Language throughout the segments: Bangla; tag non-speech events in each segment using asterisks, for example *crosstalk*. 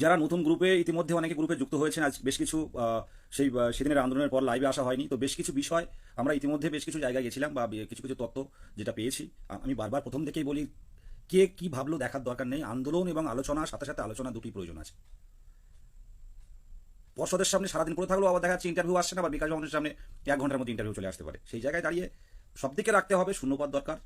যারা নতুন গ্রুপে ইতিমধ্যে অনেকে গ্রুপে যুক্ত হয়েছেন, আজ বেশ কিছু সেই সেদিনের আন্দোলনের পর লাইভে আসা হয়নি। তো বেশ কিছু বিষয়, আমরা ইতিমধ্যে বেশ কিছু জায়গায় গেছিলাম বা কিছু কিছু তত্ত্ব যেটা পেয়েছি। আমি বারবার প্রথম থেকেই বলি, কে কি ভাবলো দেখার দরকার নেই। আন্দোলন এবং আলোচনার সাথে সাথে আলোচনা দুটি প্রয়োজন আছে। পর্ষদের সামনে সারাদিন পড়ে থাকলেও আবার দেখা যাচ্ছে ইন্টারভিউ আসছে না বা বিকাশ ভবনের সামনে এক ঘণ্টার মধ্যে ইন্টারভিউ চলে আসতে পারে। সেই জায়গায় দাঁড়িয়ে সব দিকে রাখতে হবে, শূন্যপদ দরকার,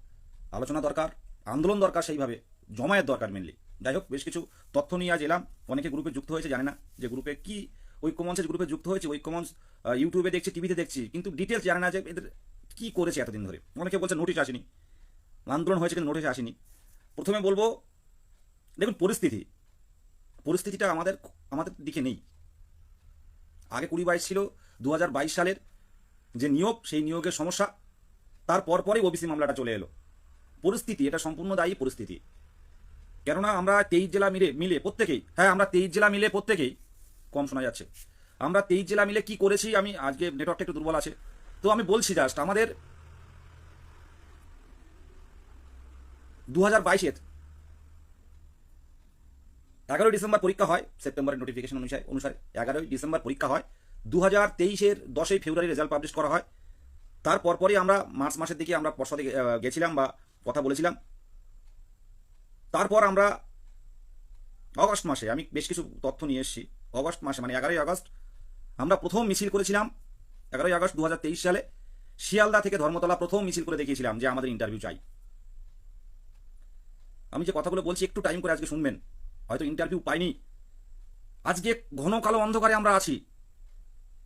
আলোচনা দরকার, আন্দোলন দরকার সেইভাবে, জমায়েত দরকার মেনলি যাই হোক, বেশ কিছু তথ্য নিয়ে আজ এলাম। অনেকে গ্রুপে যুক্ত হয়েছে, জানে না যে গ্রুপে কি ঐক্যমঞ্চের গ্রুপে যুক্ত হয়েছে, ঐক্যমঞ্চ ইউটিউবে দেখছি টিভিতে দেখছি, কিন্তু ডিটেলস জানে না যে এদের কী করেছে এতদিন ধরে। অনেকে বলছে নোটিশ আসেনি। আন্দোলন হয়েছে কিন্তু নোটিশ আসেনি। প্রথমে বলব, দেখুন, পরিস্থিতি। পরিস্থিতিটা আমাদের আমাদের দিকে নেই। আগে কুড়ি বাইশ ছিল দু হাজার বাইশ সালের যে নিয়োগ, সেই নিয়োগের সমস্যা, তার পরপরই ওবিসি মামলাটা চলে এলো। পরিস্থিতি, এটা সম্পূর্ণ দায়ী পরিস্থিতি। কেননা আমরা তেইশ জেলা মিলে মিলে প্রত্যেকেই হ্যাঁ আমরা তেইশ জেলা মিলে প্রত্যেকেই, কম শোনা যাচ্ছে। আমরা তেইশ জেলা মিলে কি করেছি, আমি আজকে নেটওয়ার্কটা একটু দুর্বল আছে। তো আমি বলছি জাস্ট আমাদের দু হাজার বাইশের এগারোই ডিসেম্বর পরীক্ষা হয়, সেপ্টেম্বরের নোটিফিকেশন অনুসারে অনুসারে এগারোই ডিসেম্বর পরীক্ষা হয়। দু হাজার তেইশের দশই ফেব্রুয়ারি রেজাল্ট পাবলিশ করা হয়। তারপর পরই আমরা মার্চ মাসের দিকে আমরা পর্ষদে গেছিলাম বা কথা বলেছিলাম। তারপর আমরা অগস্ট মাসে, আমি বেশ কিছু তথ্য নিয়ে এসেছি। অগস্ট মাসে মানে এগারোই আগস্ট আমরা প্রথম মিছিল করেছিলাম এগারোই আগস্ট দু হাজার তেইশ সালে। শিয়ালদা থেকে ধর্মতলা প্রথম মিছিল করে দেখিয়েছিলাম যে আমাদের ইন্টারভিউ চাই। আমি যে কথাগুলো বলছি, একটু টাইম করে আজকে শুনবেন। হয়তো ইন্টারভিউ পাইনি। আজকে ঘন কালো অন্ধকারে আমরা আছি।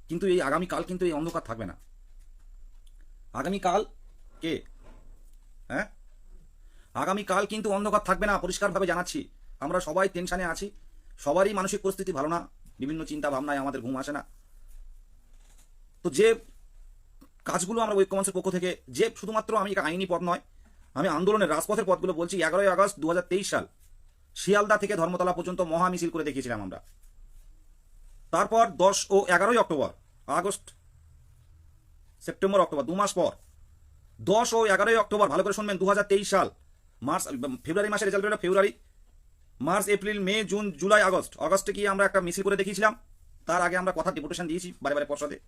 কিন্তু এই আগামীকাল কিন্তু এই অন্ধকার থাকবে না। আগামীকাল কে? হ্যাঁ? আগামীকাল কিন্তু অন্ধকার থাকবে না, পরিষ্কারভাবে জানাচ্ছি। আমরা সবাই টেনশনে আছি। সবারই মানসিক পরিস্থিতি ভালো না। বিভিন্ন চিন্তা ভাবনায় আমাদের ঘুম আসে না। তো যে কাজগুলো আমরা ঐক্যমঞ্চের পক্ষ থেকে, যে শুধুমাত্র আমি আইনি পথ নয়, আমি আন্দোলনের রাজপথের পথগুলো বলছি, এগারোই আগস্ট দুহাজার তেইশ সাল, শিয়ালদা থেকে ধর্মতলা পর্যন্ত মহা মিছিল করে দেখিয়েছিলাম আমরা। তারপর দশ ও এগারোই অক্টোবর, আগস্ট, সেপ্টেম্বর, অক্টোবর, দু মাস পর, দশ ও এগারোই অক্টোবর, ভালো করে শুনবেন দু হাজার তেইশ সাল মার্চ, ফেব্রুয়ারি মাসের রেজাল্ট বেরোলো, February. March, April, May, June, July, August. আগস্টে কি আমরা একটা মিছিল করে দেখিয়েছিলাম। তার আগে আমরা কথা ডেপুটেশন দিয়েছি, বারে বারে পর্ষদে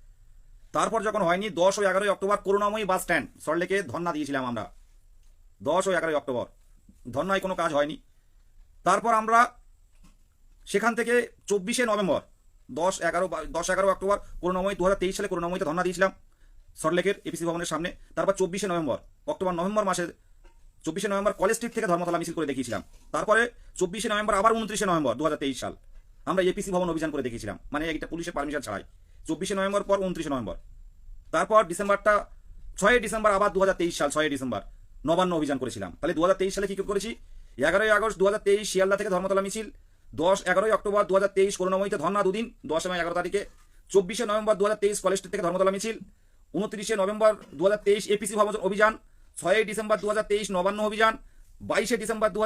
তারপর যখন হয়নি, দশ ও এগারোই অক্টোবর করুণাময়ী বাস স্ট্যান্ড সল্টলেকে ধর্না দিয়েছিলাম আমরা। দশ ও এগারোই অক্টোবর। ধর্নায় কোনো কাজ হয়নি। তারপর আমরা সেখান থেকে চব্বিশে নভেম্বর, দশ, এগারো দশ, এগারো অক্টোবর, করুণাময়ী দু হাজার তেইশ সালে করুণাময়ীতে ধর্না দিয়েছিলাম সল্টলেকের এপিসি ভবনের সামনে। তারপর চব্বিশে নভেম্বর, অক্টোবর, নভেম্বর মাসে চব্বিশে নভেম্বর কলেজ স্ট্রিট থেকে ধর্মতলা মিছিল করে দেখিয়েছিলাম। তারপরে চব্বিশে নভেম্বর আবার উনত্রিশে নভেম্বর দু হাজার তেইশ সাল। আমরা এপিসি ভবন অভিযান করে দেখিয়েছিলাম। মানে এটা পুলিশের পারমিশন ছাড়াই। চব্বিশে নভেম্বর পর উনত্রিশে নভেম্বর। তারপর ডিসেম্বরটা, ছয়ই ডিসেম্বর আবার দু হাজার তেইশ সাল, ছয়ই ডিসেম্বর নবান্ন অভিযান করেছিলাম। তাহলে দু হাজার তেইশ সালে কি করেছি? এগারোই আগস্ট দু তেইশ শিয়ালদা থেকে ধর্মতলা মিছিল, দশ, এগারোই অক্টোবর দু হাজার তেইশ করুণাময়ীতে ধর্না দুদিন, দশ এবং এগারো তারিখে। চব্বিশে নভেম্বর দু হাজার তেইশ কলেজ স্ট্রিট থেকে ধর্মতলা মিছিল, উনত্রিশে নভেম্বর দু হাজার তেইশ এপিসি ভবন অভিযান ছয়ই ডিসেম্বর দু হাজার তেইশ নবান্ন অভিযান, বাইশে ডিসেম্বর দু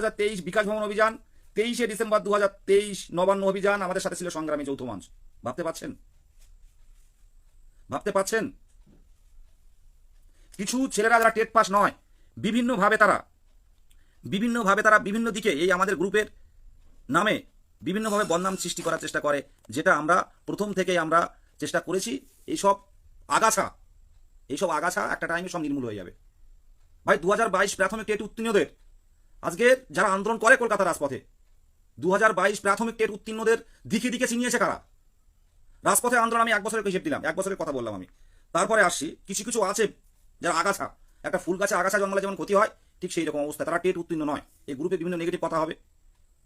বিকাশ ভবন অভিযান, তেইশে ডিসেম্বর দু হাজার তেইশ নবান্ন অভিযান আমাদের সাথে ছিল সংগ্রামী যৌথ মঞ্চ। ভাবতে পারছেন? ভাবতে পারছেন? কিছু ছেলেরা যারা টেট পাস নয়, বিভিন্নভাবে তারা বিভিন্নভাবে তারা বিভিন্ন দিকে এই আমাদের গ্রুপের নামে বিভিন্নভাবে বদনাম সৃষ্টি করার চেষ্টা করে, যেটা আমরা প্রথম থেকেই আমরা চেষ্টা করেছি, এইসব আগাছা এইসব আগাছা একটা টাইমে সব নির্মূল হয়ে যাবে। ভাই দু হাজার বাইশ প্রাথমিক টেট উত্তীর্ণদের। আজকে যারা আন্দোলন করে কলকাতা রাজপথে দু হাজার বাইশ প্রাথমিক টেট উত্তীর্ণদের দিকে দিকে চিনিয়েছে কারা? রাজপথে আন্দোলন আমি এক বছরের হিসেব দিলাম, এক বছরের কথা বললাম আমি। তারপরে আসছি, কিছু কিছু আছে যারা আগাছা, একটা ফুল গাছে আগাছা জন্মালে যেমন ক্ষতি হয়, ঠিক সেই রকম অবস্থা। তারা টেট উত্তীর্ণ নয়, এই গ্রুপে বিভিন্ন নেগেটিভ কথা হবে।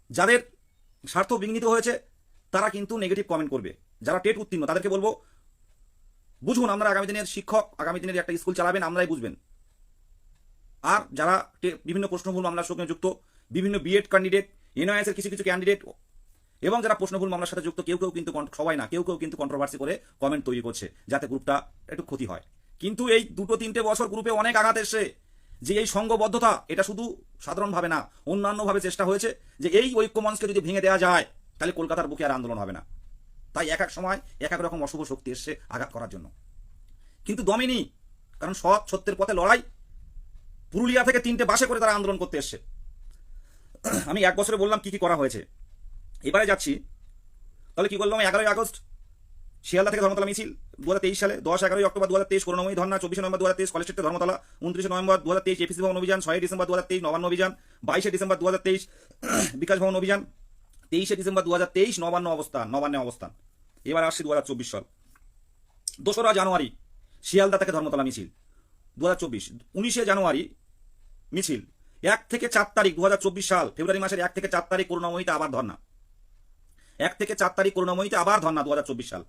যাদের স্বার্থ বিঘ্নিত হয়েছে, তারা কিন্তু নেগেটিভ কমেন্ট করবে। যারা টেট উত্তীর্ণ, তাদেরকে বলব, বুঝুন, আপনারা আগামী দিনের শিক্ষক, আগামী দিনের একটা স্কুল চালাবেন, আমরাই বুঝবেন। আর যারা বিভিন্ন প্রশ্নভুল মামলার সঙ্গে যুক্ত, বিভিন্ন বিএড ক্যান্ডিডেট এনআইএস এর কিছু কিছু ক্যান্ডিডেট এবং যারা প্রশ্নভুল মামলার সাথে যুক্ত, কেউ কেউ কিন্তু সবাই না, কেউ কেউ কিন্তু কন্ট্রোভার্সি করে কমেন্ট তৈরি করছে, যাতে গ্রুপটা একটু ক্ষতি হয়। কিন্তু এই দুটো তিনটে বছর গ্রুপে অনেক আঘাত এসছে, যে এই সংঘবদ্ধতা এটা শুধু সাধারণভাবে না, অন্যান্যভাবে চেষ্টা হয়েছে, যে এই ঐক্যমঞ্চকে যদি ভেঙে দেওয়া যায়, তাহলে কলকাতার বুকে আর আন্দোলন হবে না। তাই এক এক সময়, এক এক রকম অশুভ শক্তি এসছে আঘাত করার জন্য। কিন্তু দমেনি কারণ সৎ সত্যের পথে লড়াই পুরুলিয়া থেকে তিনটে বাসে করে তারা আন্দোলন করতে এসছে। আমি এক বছরে বললাম কি কি করা হয়েছে। এবারে যাচ্ছি। তাহলে কি করলাম? এগারোই আগস্ট, শিয়ালদা থেকে ধর্মতলা মিছিল দু হাজার তেইশ সালে দশ, এগারোই অক্টোবর দু হাজার তেইশ করুণাময়ী ধর্না চব্বিশে নভেম্বর দু হাজার তেইশ কলেজ স্ট্রিটে ধর্মতলা, উনত্রিশে নভেম্বর দু হাজার তেইশ এপিসি ভবন অভিযান ছয় ডিসেম্বর দু হাজার তেইশ নবান্ন অভিযান, বাইশে ডিসেম্বর দু হাজার তেইশ বিকাশ ভবন অভিযান, তেইশে ডিসেম্বর দু হাজার তেইশ নবান্ন অবস্থান, নবান্নে অবস্থান। এবার আসছে দু হাজার চব্বিশ সাল। দোসরা জানুয়ারি, শিয়ালদা থেকে ধর্মতলা মিছিল। দু হাজার চব্বিশ, উনিশে জানুয়ারি মিছিল। এক থেকে চার তারিখ দু হাজার চব্বিশ সাল, ফেব্রুয়ারি মাসের এক থেকে চার তারিখ করুণাময়ীতে আবার ধর্না এক থেকে চার তারিখ করুণাময়ীতে আবার ধর্না দু সাল।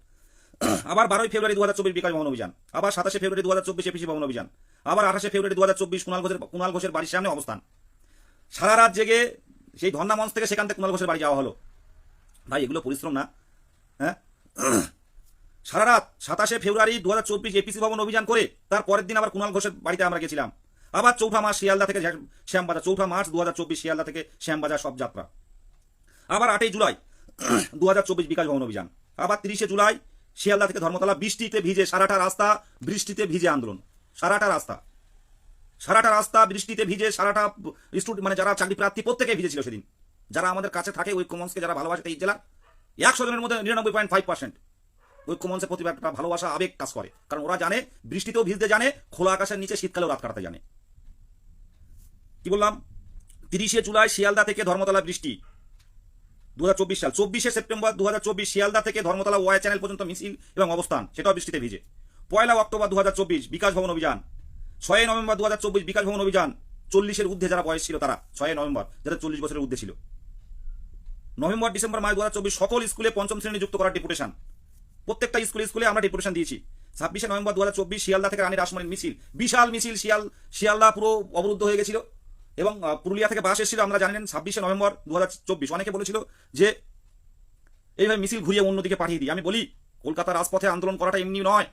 আবার বারোই ফেব্রুয়ারি দু হাজার চব্বিশ বিকাশ ভবন অভিযান। আবার সাতাশে ফেব্রুয়ারি দু হাজার চব্বিশ এপিসি ভবন অভিযান। আবার আঠাশে ফেব্রুয়ারি দু হাজার চব্বিশ কুণাল ঘোষের কুণাল ঘোষের বাড়ির সামনে অবস্থান। সারা রাত জেগে সেই ধর্না মঞ্চ থেকে সেখান থেকে কুণাল ঘোষের বাড়ি যাওয়া হলো। ভাই, এগুলো পরিশ্রম না হ্যাঁ? সারা রাত সাতাশে ফেব্রুয়ারি দু হাজার চব্বিশ এপিসি ভবন অভিযান করে তার পরের দিন আবার কুণাল ঘোষের বাড়িতে আমরা গেছিলাম। আবার চৌঠা মাস শিয়ালদা থেকে শ্যামবাজার, চৌঠা মার্চ দু হাজার চব্বিশ শিয়ালদা থেকে শ্যামবাজার সব যাত্রা। আবার আটই জুলাই *clears throat* দু হাজার চব্বিশ বিকাশ ভবন অভিযান। আবার তিরিশে জুলাই শিয়ালদা থেকে ধর্মতলা বৃষ্টিতে ভিজে সারাটা রাস্তা বৃষ্টিতে ভিজে আন্দোলন। সারাটা রাস্তা। সারাটা রাস্তা বৃষ্টিতে ভিজে সারাটা স্টুডেন্ট মানে যারা চাকরি প্রার্থী প্রত্যেকে ভিজেছিল সেদিন। যারা আমাদের কাছে থাকে ঐক্যমঞ্চকে যারা ভালোবাসে, এই জেলা একশো জনের মধ্যে নিরানব্বই পয়েন্ট ফাইভ পার্সেন্ট ঐক্যমঞ্চের প্রতি একটা ভালোবাসা, আবেগ কাজ করে। কারণ ওরা জানে, বৃষ্টিতেও ভিজতে জানে, খোলা আকাশের নিচে শীতকালেও রাত কাটাতে জানে। কি বললাম? তিরিশে জুলাই শিয়ালদা থেকে ধর্মতলা বৃষ্টি। দুই হাজার চব্বিশ সাল। চব্বিশে সেপ্টেম্বর দু শিয়ালদা থেকে ধর্মতলা ওয়াই চ্যানেল পর্যন্ত মিছিল এবং অবস্থান, সেটাও বৃষ্টিতে ভিজে। পয়লা অক্টোবর দু হাজার চব্বিশ, বিকাশ ভবন অভিযান। ছয় নভেম্বর দু হাজার চব্বিশ, বিকাশ ভবন অভিযান। চল্লিশের ঊর্ধ্বে যারা বয়স ছিল তারা ছয় নভেম্বর যারা চল্লিশ বছরের ঊর্ধ্বে ছিল। নভেম্বর, ডিসেম্বর মাস দু হাজার চব্বিশ, সকল স্কুলে পঞ্চম শ্রেণি যুক্ত করার ডেপুটেশন। প্রত্যেকটা স্কুলে স্কুলে আমরা ডেপুটেশন দিয়েছি। ছাব্বিশে নভেম্বর দু শিয়ালদা থেকে রানী রাসমণির মিছিল। বিশাল মিছিল, শিয়াল শিয়ালদা পুরো অবরুদ্ধ হয়ে গেছিল। এবং পুরুলিয়া থেকে বাস এসেছিল, আমরা জানেন, ছাব্বিশে নভেম্বর দু হাজার চব্বিশ। অনেকে বলেছিল যে, এইভাবে মিছিল ঘুরিয়ে অন্যদিকে পাঠিয়ে দিই। আমি বলি কলকাতার রাজপথে আন্দোলন করাটা এমনি নয়।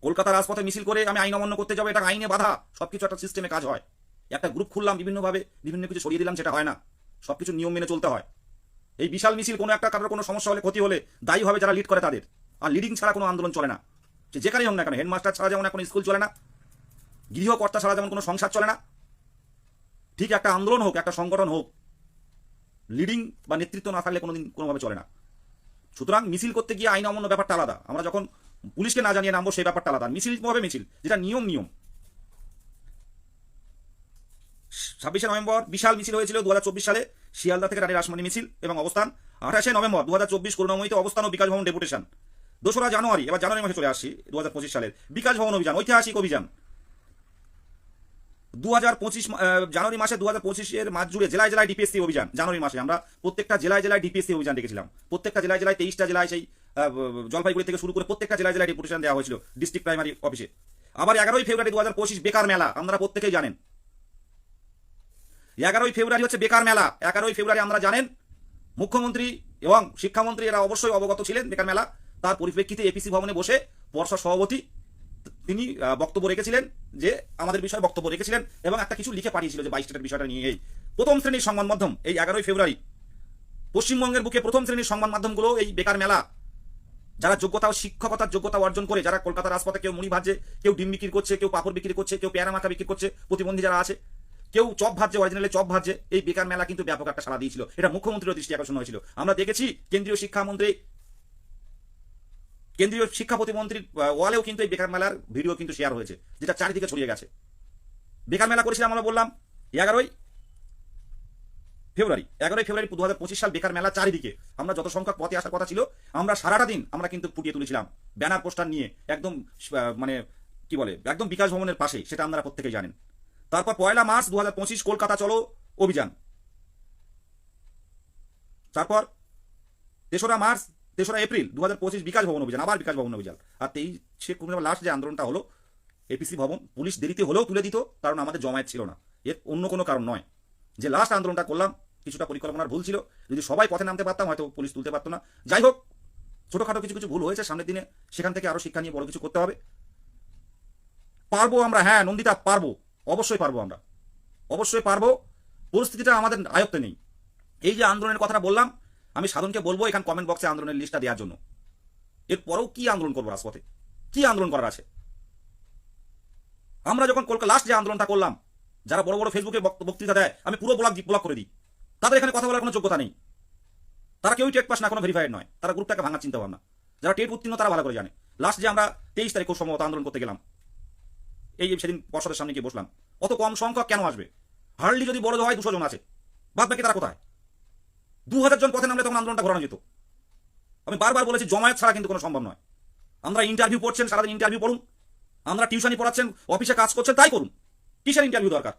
কলকাতার রাজপথে মিছিল করে আমি আইন অমান্য করতে যাব, এটা আইনে বাধা। সবকিছু একটা সিস্টেমে কাজ হয়। একটা গ্রুপ খুললাম, বিভিন্নভাবে, বিভিন্ন কিছু সরিয়ে দিলাম, সেটা হয় না। সবকিছু নিয়ম মেনে চলতে হয়। এই বিশাল মিছিল কোনো একটা কারোর কোনো সমস্যা হলে, ক্ষতি হলে দায়ী হবে যারা লিড করে তাদের। আর লিডিং ছাড়া কোনো আন্দোলন চলে না। সে যেখানেই হোক না কেন হেডমাস্টার ছাড়া যেমন এখন স্কুল চলে না, গৃহকর্তা ছাড়া যেমন কোনো সংসার চলে না, ঠিক একটা আন্দোলন হোক, একটা সংগঠন হোক লিডিং বা নেতৃত্ব না থাকলে কোনোদিন কোনোভাবে চলে না। সুতরাং মিছিল করতে গিয়ে আইন অমান্য ব্যাপারটা আলাদা। আমরা যখন পুলিশকে না জানিয়ে নামবো, সেই ব্যাপারটা আলাদা। মিছিল হবে মিছিল? যেটা নিয়ম নিয়ম। ছাব্বিশে নভেম্বর বিশাল মিছিল হয়েছিল দু হাজার চব্বিশ সালে শিয়ালদা থেকে রানী রাসমণি মিছিল এবং অবস্থান আঠাশে নভেম্বর দু হাজার চব্বিশ অবস্থান ও বিকাশ ভবন ডেপুটেশন। দোসরা জানুয়ারি, এবার জানুয়ারি মাসে চলে আসছি দু সালের বিকাশ ভবন অভিযান, ঐতিহাসিক অভিযান। দু হাজার পঁচিশ জানুয়ারি মাসে দু হাজার পঁচিশের মাস জুড়ে জেলায় জেলায় ডিপিএসসি অভিযান, জানুয়ারি মাসে আমরা প্রত্যেকটা জেলায় জেলায় ডিপিএসসি অভিযান দেখেছিলাম। প্রত্যেকটা জেলায় জেলায় তেইশটা জেলায় সেই জলপাইগুড়ি থেকে শুরু করে প্রত্যেকটা জেলায় জেলায় ডেপুটেশন দেওয়া হয়েছিল, ডিস্ট্রিক্ট প্রাইমারি অফিসে। আবার এগারোই ফেব্রুয়ারি দু হাজার পঁচিশ বেকার মেলা, আপনারা প্রত্যেকেই জানেন। এগারোই ফেব্রুয়ারি হচ্ছে বেকার মেলা। এগারোই ফেব্রুয়ারি আমরা জানেন, মুখ্যমন্ত্রী এবং শিক্ষামন্ত্রী এরা অবশ্যই অবগত ছিলেন বেকার মেলা। তার পরিপ্রেক্ষিতে এপিসি ভবনে বসে পর্ষদ সভাপতি তিনি বক্তব্য রেখেছিলেন যে, আমাদের বিষয়ে বক্তব্য রেখেছিলেন এবং একটা কিছু লিখে পাঠিয়েছিল যে বাইশ বিষয়টা নিয়ে এই। প্রথম শ্রেণির সংবাদ মাধ্যম এই এগারোই ফেব্রুয়ারি। পশ্চিমবঙ্গের বুকে প্রথম শ্রেণির সংবাদ মাধ্যমগুলো এই বেকার মেলা। যারা যোগ্যতা ও শিক্ষকতার যোগ্যতা অর্জন করে, যারা কলকাতার রাজপথে কেউ মুড়ি ভাজছে, কেউ ডিম বিক্রি করছে, কেউ পাপড় বিক্রি করছে, কেউ পেয়ারা মাখা বিক্রি করছে, প্রতিবন্ধী যারা আছে কেউ চপ ভাজছে অরিজিনালি চপ ভাজছে, এই বেকার মেলা কিন্তু ব্যাপক একটা সাড়া দিয়েছিল। এটা মুখ্যমন্ত্রীর দৃষ্টি আকর্ষণ হয়েছিল। আমরা দেখেছি কেন্দ্রীয় শিক্ষামন্ত্রী, কেন্দ্রীয় শিক্ষা প্রতিমন্ত্রীর ওয়ালেও কিন্তু এই বেকার মেলার ভিডিও কিন্তু শেয়ার হয়েছে, যেটা চারিদিকে ছড়িয়ে গেছে। বেকার মেলা করেছিলাম আমরা বললাম, এগারোই ফেব্রুয়ারি এগারোই ফেব্রুয়ারি দু হাজার পঁচিশ সাল বেকার মেলা চারিদিকে। আমরা যত সংখ্যক পথে আসার কথা ছিল, আমরা সারাটা দিন আমরা কিন্তু ফুটিয়ে তুলেছিলাম, ব্যানার পোস্টার নিয়ে, একদম মানে কি বলে, একদম বিকাশ ভবনের পাশে সেটা আপনারা প্রত্যেকেই জানেন। তারপর পয়লা মার্চ দু কলকাতা চলো, অভিযান। তারপর তেসরা মার্চ, তেসরা এপ্রিল দু হাজার পঁচিশ বিকাশ ভবন অভিযান, আবার বিকাশ ভবন অভিযান। আর তেইশে লাস্ট যে আন্দোলনটা হলো এপিসি ভবন, পুলিশ দেরিতে হলেও তুলে দিত, কারণ আমাদের জমায়েত ছিল না। এর অন্য কোনো কারণ নয়। যে লাস্ট আন্দোলনটা করলাম, কিছুটা পরিকল্পনার ভুল ছিল। যদি সবাই পথে নামতে পারতাম, হয়তো পুলিশ তুলতে পারতো না। যাই হোক, ছোটোখাটো কিছু কিছু ভুল হয়েছে সামনের দিনে, সেখান থেকে আরও শিক্ষা নিয়ে বড় কিছু করতে হবে। পারব আমরা হ্যাঁ নন্দিতা, পারব। অবশ্যই পারব আমরা। অবশ্যই পারব। পরিস্থিতিটা আমাদের আয়ত্তে নেই। এই যে আন্দোলনের কথাটা বললাম, আমি সাধনকে বলব এখানে কমেন্ট বক্সে আন্দোলনের লিস্টটা দেওয়ার জন্য। এরপরেও কি আন্দোলন করব রাজপথে? কি আন্দোলন করার আছে? আমরা যখন কলকাতা লাস্ট যে আন্দোলনটা করলাম, যারা বড় বড় ফেসবুকে বক্তৃতা দেয়, আমি পুরো ব্লগ ব্লক করে দিই। তাদের এখানে কথা বলার কোনো যোগ্যতা নেই। তারা কেউই টেট পাস না কোনো ভেরিফাইড নয়। তারা গ্রুপটাকে ভাঙার চিন্তা ভাবনা যারা টেট উত্তীর্ণ তারা ভালো করে জানে। লাস্ট যে আমরা তেইশ তারিখ খুব সম্ভবত আন্দোলন করতে গেলাম এই সেদিন পর্ষদের সামনে গিয়ে বসলাম, অত কম সংখ্যক কেন আসবে? হার্ডলি যদি বড় হয় দুশো জন আছে, বাদ বাকি তারা কোথায়? দু হাজার জন পথে নামলে তখন আন্দোলনটা ঘোরানো যেত। আমি বারবার বলেছি, জমায়েত ছাড়া কিন্তু কোনো সম্ভব নয়। আমরা ইন্টারভিউ পড়ছেন, সারাদিন ইন্টারভিউ পড়ুন। আমরা টিউশনি পড়াচ্ছেন অফিসে কাজ করছেন, তাই করুন। কিসের ইন্টারভিউ দরকার?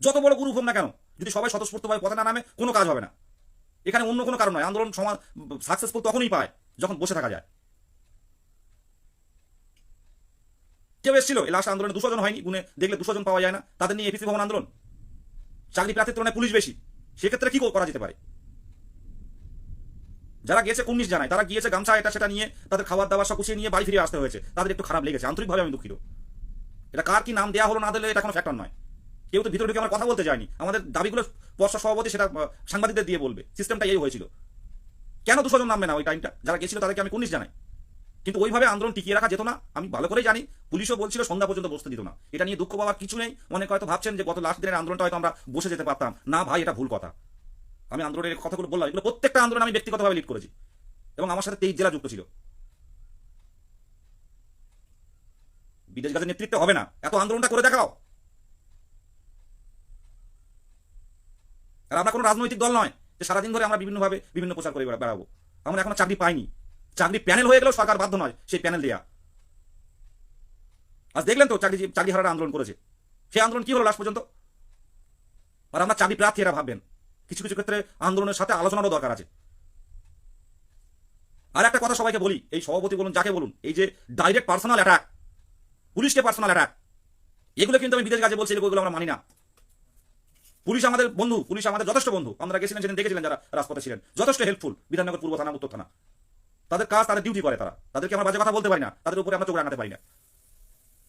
যত বড় গ্রুপ হোক না কেন, যদি সবাই স্বতঃস্ফূর্তভাবে পথে না নামে, কোনো কাজ হবে না। এখানে অন্য কোনো কারণ নয়। আন্দোলন সমাজ সাকসেসফুল তখনই পায়, যখন বসে থাকা যায়। কেউ এসেছিল? এই লাস্ট আন্দোলনে দুশো জন হয়নি, গুনে দেখলে দুশো জন পাওয়া যায় না। তাদের নিয়ে এপিসি ভবন আন্দোলন। চাকরি প্রার্থীর তুলনায় পুলিশ বেশি। সেক্ষেত্রে কি করা যেতে পারে? যারা গিয়েছে কুন্নিশ জানায়, তারা গিয়েছে গামছা এটা সেটা নিয়ে, তাদের খাবার দাবার সব গুছিয়ে নিয়ে বাড়ি ফিরে আসতে হয়েছে। তাদের একটু খারাপ লেগেছে, আন্তরিকভাবে আমি দুঃখিত। এটা কার কি নাম দেওয়া হলো না দিলে এটা কোনো ফ্যাক্টর নয়। কেউ তো ভিতরে ঢুকে আমার কথা বলতে যায়নি। আমাদের দাবিগুলো পর্ষদ সভাপতি সেটা সাংবাদিকদের দিয়ে বলবে। সিস্টেমটা এই হয়েছিল। কেন দুশো জন নামবে না ওই টাইমটা যারা গেছিল তাদেরকে আমি কুন্নিশ জানাই। কিন্তু ওইভাবে আন্দোলন টিকিয়ে রাখা যেত না। আমি ভালো করেই জানি, পুলিশও বলছিল সন্ধ্যা পর্যন্ত বসতে দিত না। এটা নিয়ে দুঃখ পাওয়ার কিছু নেই। অনেকে হয়তো ভাবছেন যে গত লাস্ট দিনের আন্দোলনটা হয়তো আমরা বসে যেতে পারতাম। না ভাই, এটা ভুল কথা। আমি আন্দোলনের কথাগুলো বললাম, এগুলো প্রত্যেকটা আন্দোলন আমি ব্যক্তিগতভাবে লিড করেছি। এবং আমার সাথে তেইশ জেলা যুক্ত ছিল। বিদেশ গাছের নেতৃত্বে হবে না। এত আন্দোলনটা করে দেখাও। আর আমরা কোনো রাজনৈতিক দল নয় যে সারাদিন ধরে আমরা বিভিন্নভাবে বিভিন্ন প্রচার করে বেড়াবো। আমরা এখনও চাকরি পাইনি। চাকরি প্যানেল হয়ে গেলেও সরকার বাধ্য নয় সেই প্যানেল দেয়া। আজ দেখলেন তো চাকরি চাকরি হারারা আন্দোলন করেছে। সেই আন্দোলন কি হলো লাস্ট পর্যন্ত? আর আমরা চাকরি প্রার্থী এরা ভাববেন। কিছু কিছু ক্ষেত্রে আন্দোলনের সাথে আলোচনারও দরকার আছে। আর একটা কথা সবাইকে বলি, এই সভাপতি বলুন, যাকে বলুন, এই যে ডাইরেক্ট পার্সোনাল অ্যাটাক পুলিশকে পার্সোনাল অ্যাটাক এগুলো কিন্তু আমি বিদেশ কাজে বলছি, এগুলো আমরা মানি না। পুলিশ আমাদের বন্ধু, পুলিশ আমাদের যথেষ্ট বন্ধু। আমরা গেছিলেন সেদিন, দেখেছিলেন যারা রাজপথে ছিলেন। যথেষ্ট হেল্পফুল বিধাননগর পূর্ব থানা, উত্তর থানা। তাদের কাজ, তাদের ডিউটি করে তারা। তাদেরকে আমরা বাজে কথা বলতে পারি না। তাদের উপরে আমরা চোখ রাঙাতে পারি না।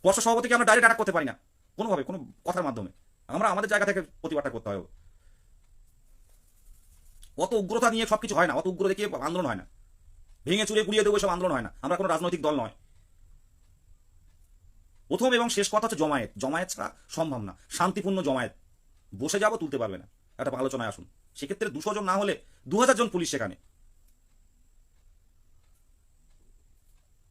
পর্ষদ সভাপতিকে আমরা ডাইরেক্ট অ্যাটাক করতে পারি না। কোনোভাবে, কোনো কথার মাধ্যমে। আমরা আমাদের জায়গা থেকে প্রতিবাদটা করতে হবে অত উগ্রতা নিয়ে সবকিছু হয় না। অত উগ্র দেখিয়ে আন্দোলন হয় না। ভেঙে চুরে গুড়িয়ে দেবো সব আন্দোলন হয় না। আমরা কোনো রাজনৈতিক দল নয়। প্রথম এবং শেষ কথা হচ্ছে জমায়েত। জমায়েত ছাড়া সম্ভব না। শান্তিপূর্ণ জমায়েত। বসে যাব তুলতে পারবে না। একটা আলোচনায় আসুন। সেক্ষেত্রে দুশো জন না হলে দু হাজার জন পুলিশ সেখানে।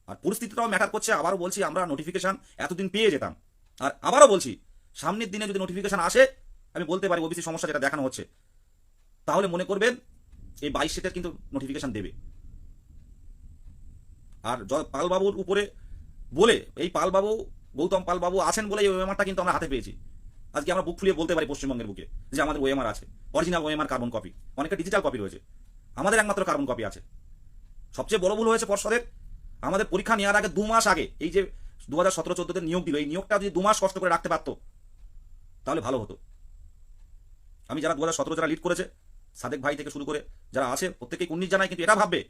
আর পরিস্থিতিটাও ম্যাটার করছে। আবারও বলছি, আমরা নোটিফিকেশন এতদিন পেয়ে যেতাম। আর আবারও বলছি, সামনের দিনে যদি নোটিফিকেশন আসে, আমি বলতে পারি ওবিসি সমস্যা যেটা দেখানো হচ্ছে। তাহলে মনে করবেন, এই বাইশ সিটের কিন্তু নোটিফিকেশন দেবে। আর পালবাবুর উপরে বলে, এই পালবাবু, গৌতম পালবাবু আছেন বলে এই ওএমআরটা কিন্তু আমরা হাতে পেয়েছি। আজকে আমরা বুক ফুলিয়ে বলতে পারি পশ্চিমবঙ্গের বুকে যে আমাদের ওএমআর আছে। অরিজিনাল ওএমআর কার্বন কপি অনেকটা ডিজিটাল কপি রয়েছে। আমাদের একমাত্র কার্বন কপি আছে। সবচেয়ে বড় ভুল হয়েছে পর্ষদের। আমাদের পরীক্ষা নেওয়ার আগে দু মাস আগে, এই যে দু হাজার সতেরো চোদ্দোতে নিয়োগ দিল, এই নিয়োগটা যদি দু মাস কষ্ট করে রাখতে পারতো, তাহলে ভালো হতো। আমি যারা দু হাজার সতেরো যারা লিড করেছে, সাদেক ভাই থেকে শুরু করে যারা আছে প্রত্যেকেই উনিশ জানায় কিন্তু এটা ভাববে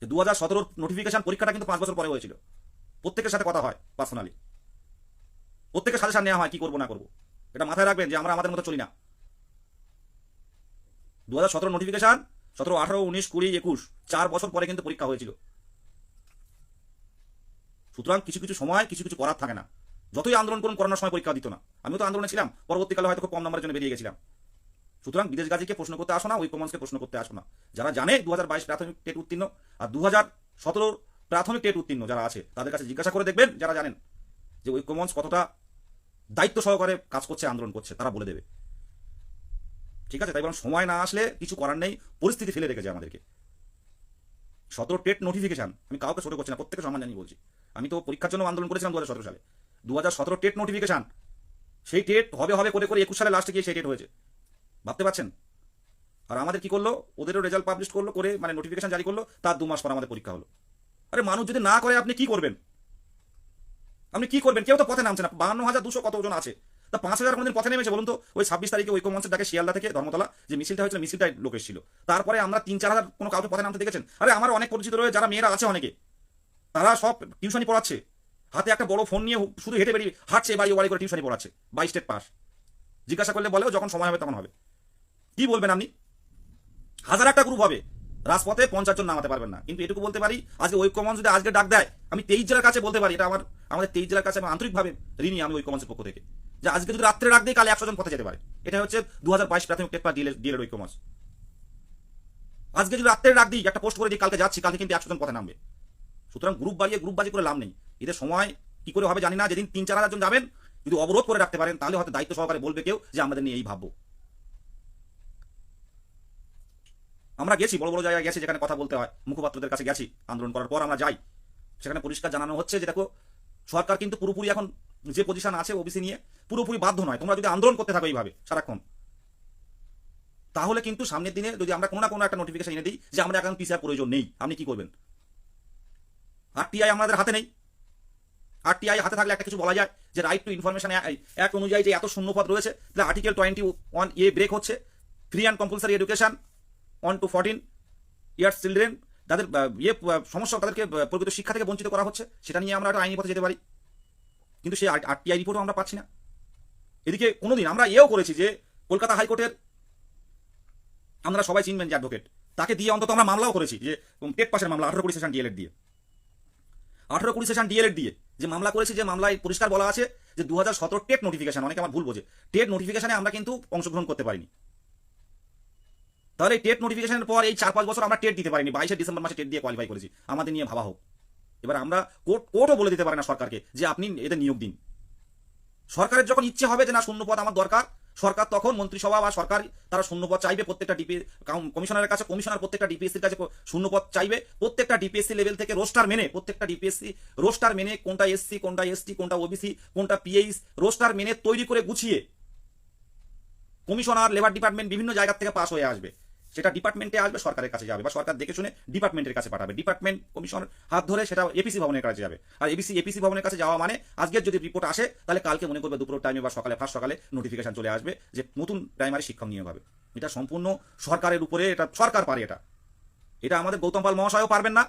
যে দু হাজার সতেরোর নোটিফিকেশন পরীক্ষাটা কিন্তু পাঁচ বছর পরে হয়েছিল। প্রত্যেকের সাথে কথা হয় পার্সোনালি প্রত্যেকের সাজেশন নেওয়া হয় কি করব না করব। এটা মাথায় রাখবেন যে আমরা আমাদের মতো চলি না। দু হাজার সতেরো নোটিফিকেশন সতেরো, আঠারো, উনিশ, কুড়ি, একুশ, চার বছর পরে কিন্তু পরীক্ষা হয়েছিল। সুতরাং কিছু কিছু সময় কিছু কিছু করার থাকে না। যতই আন্দোলন করুন, করোনার সময় পরীক্ষা দিত না। আমিও তো আন্দোলনে ছিলাম, পরবর্তীকালে হয়তো খুব কম নম্বরের জন্য বেরিয়ে গেছিলাম। সুতরাং বিদেশ গাজীকে প্রশ্ন করতে আসো না ঐক্যমঞ্চকে প্রশ্ন করতে আসো না। যারা জানে দু হাজার বাইশ প্রাথমিক টেট উত্তীর্ণ আর দু হাজার প্রাথমিক টেট উত্তীর্ণ যারা আছে, তাদের কাছে জিজ্ঞাসা করে দেখবেন, যারা জানেন যে ঐক্যমঞ্চ কতটা দায়িত্ব সহকারে কাজ করছে, আন্দোলন করছে, তারা বলে দেবে। ঠিক আছে, তাই বরং সময় না আসলে কিছু করার নেই, পরিস্থিতি ফেলে রেখেছে আমাদেরকে। সতেরো টেট নোটিফিকেশন আমি কাউকে ছোট করছি না প্রত্যেকে সম্মান জানিয়ে বলছি। আমি তো পরীক্ষার জন্য আন্দোলন করেছিলাম দু হাজার সতেরো সালে। দু হাজার সতেরো টেট নোটিফিকেশন, সেই টেট হবে হবে করে করে একুশ সালে লাস্টে গিয়ে সেই টেট হয়েছে। ভাবতে পারছেন? আর আমাদের কি করল? ওদেরও রেজাল্ট পাবলিশ করল, করে মানে নোটিফিকেশন জারি করল, তার দু মাস পর আমাদের পরীক্ষা হলো। আরে মানুষ যদি না করে, আপনি কি করবেন? আপনি কি করবেন? কেউ তো পথে নামছে না। বাহান্ন হাজার দুশো কতজন আছে? তা পাঁচ হাজার কোনদিন পথে নেমেছে বলুন তো? ওই ছাব্বিশ তারিখে ঐক্য মঞ্চের ডাকে শিয়ালদা থেকে ধর্মতলা, যে মিছিলটা হয়েছিল মিছিলটাই লোক এসেছিল। তারপরে আমরা তিন চার হাজার কোনো কাউকে পথে নামতে দেখেছেন? আরে আমার অনেক পরিচিত রয়েছে, যারা মেয়েরা আছে অনেকে। তারা সব টিউশনি পড়াচ্ছে। হাতে একটা বড় ফোন নিয়ে শুধু হেঁটে বেরিয়ে হাঁটছে বাড়ি বাড়ি করে টিউশনি পড়াচ্ছে বাই স্টেট পাস জিজ্ঞাসা করলে বলেও যখন সময় হবে তখন হবে। কি বলবেন আপনি? হাজার একটা গ্রুপ হবে। রাজপথে পঞ্চাশ জন নামাতে পারবেন না। কিন্তু এটুকু বলতে পারি, আজকে ঐক্যমঞ্চ যদি আজকে ডাক দেয়, আমি তেইশ জেলার কাছে বলতে পারি, এটা আমার, আমাদের তেইশ জেলার কাছে আমি আন্তরিকভাবে ঋণী আমি ঐক্যমঞ্চের পক্ষ থেকে। যে আজকে যদি রাত্রে ডাক দিই কালে একশো জন পথে যেতে পারে। এটা হচ্ছে দু হাজার বাইশ প্রাথমিক পেপার ডিএল ডিএল ঐক্যমঞ্চ। আজকে যদি রাত্রে ডাক দিই, একটা পোস্ট করে দিই, কালকে যাচ্ছি, কালকে কিন্তু একশো জন পথে নামবে। সুতরাং গ্রুপ বাড়িয়ে গ্রুপ বাজি করে লাভ নেই। এদের সময় কি করে হবে জানি না, যেদিন তিন চার হাজার জন যাবেন, যদি অবরোধ করে রাখতে পারেন, তাহলে হয়তো দায়িত্ব সহকারে বলবে কেউ যে আমাদের নিয়ে এই ভাববো। আমরা গেছি, বড় বড় জায়গায় গেছি, যেখানে কথা বলতে হয়। মুখপাত্রদের কাছে গেছি, আন্দোলন করার পর আমরা যাই। সেখানে পরিষ্কার জানানো হচ্ছে যে, দেখো, সরকার কিন্তু পুরোপুরি এখন যে পজিশন আছে ওবিসি নিয়ে, পুরোপুরি বাধ্য নয়। তোমরা যদি আন্দোলন করতে থাকো এইভাবে, সারাক্ষণ। তাহলে কিন্তু সামনের দিনে যদি আমরা কোনো না কোনো একটা নোটিফিকেশন এনে দিই যে, আমরা এখন পিসিআর প্রয়োজন নেই। আপনি কি করবেন? আরটিআই আমাদের হাতে নেই। আরটিআই হাতে থাকলে একটা কিছু বলা যায় যে রাইট টু ইনফরমেশন অ্যাক্ট অনুযায়ী যে এত শূন্যপদ রয়েছে, তাহলে article twenty one A break হচ্ছে। Free and compulsory education one to fourteen years children তাদের ইয়ে সমস্যা তাদেরকে প্রকৃত শিক্ষা থেকে বঞ্চিত করা হচ্ছে, সেটা নিয়ে আমরা একটা আইনি পথে যেতে পারি। কিন্তু সেই আর আরটিআই রিপোর্টও আমরা পাচ্ছি না। এদিকে কোনোদিন আমরা এও করেছি যে কলকাতা হাইকোর্টের আমরা সবাই চিনবেন যে অ্যাডভোকেট তাকে দিয়ে অন্তত আমরা মামলাও করেছি যে টেট পাশের মামলা, আঠারো কুড়ি সেশন ডিএলএড দিয়ে। আঠারো কুড়ি সেশন ডিএলএড দিয়ে যে মামলা করেছি, যে মামলায় পরিষ্কার বলা আছে যে দু হাজার সতেরো টেট নোটিফিকেশন অনেকে আমার ভুল বোঝে। টেট নোটিফিকেশনে আমরা কিন্তু অংশগ্রহণ করতে পারিনি। তাহলে টেট নোটিফিকেশনের পর এই চার পাঁচ বছর আমরা টেট দিতে পারিনি। বাইশে ডিসেম্বর মাসে টেট দিয়ে কোয়ালিফাই করেছি। আমাদের নিয়ে ভাবা হোক। এবার আমরা কোর্ট কোর্টও বলে দিতে পারে না সরকারকে যে আপনি এদের নিয়োগ দিন। সরকারের যখন ইচ্ছে হবে যে না শূন্য পদ আমার দরকার সরকার তখন মন্ত্রিসভা বা সরকার তারা শূন্যপদ চাইবে, প্রত্যেকটা ডিপি কমিশনারের কাছে কমিশনার প্রত্যেকটা ডিপিএসসির কাছে শূন্যপদ চাইবে, প্রত্যেকটা ডিপিএসসি লেভেল থেকে রোস্টার মেনে, প্রত্যেকটা ডিপিএসসি রোস্টার মেনে কোনটা এসসি কোনটা এসটি কোনটা ওবিসি কোনটা পিএইচ রোস্টার মেনে তৈরি করে গুছিয়ে কমিশনার লেবার ডিপার্টমেন্ট বিভিন্ন জায়গা থেকে পাশ হয়ে আসবে। সেটা ডিপার্টমেন্টে আসবে, সরকারের কাছে যাবে বা সরকার দেখে শুনে ডিপার্টমেন্টের কাছে পাঠাবে। ডিপার্টমেন্ট কমিশন হাত ধরে সেটা এপিসি ভবনের কাছে যাবে। আর এপিসি এপিসি ভবনের কাছে যাওয়া মানে আজকের যদি রিপোর্ট আসে, তাহলে কালকে মনে করবে দুপুর টাইমে বা সকালে ফার্স্ট সকালে নোটিফিকেশন চলে আসবে যে নতুন প্রাইমারি শিক্ষক নিয়োগ হবে। এটা সম্পূর্ণ সরকারের উপরে, এটা সরকার পারে এটা। এটা আমাদের গৌতম পাল মহাশয়ও পারবেন না।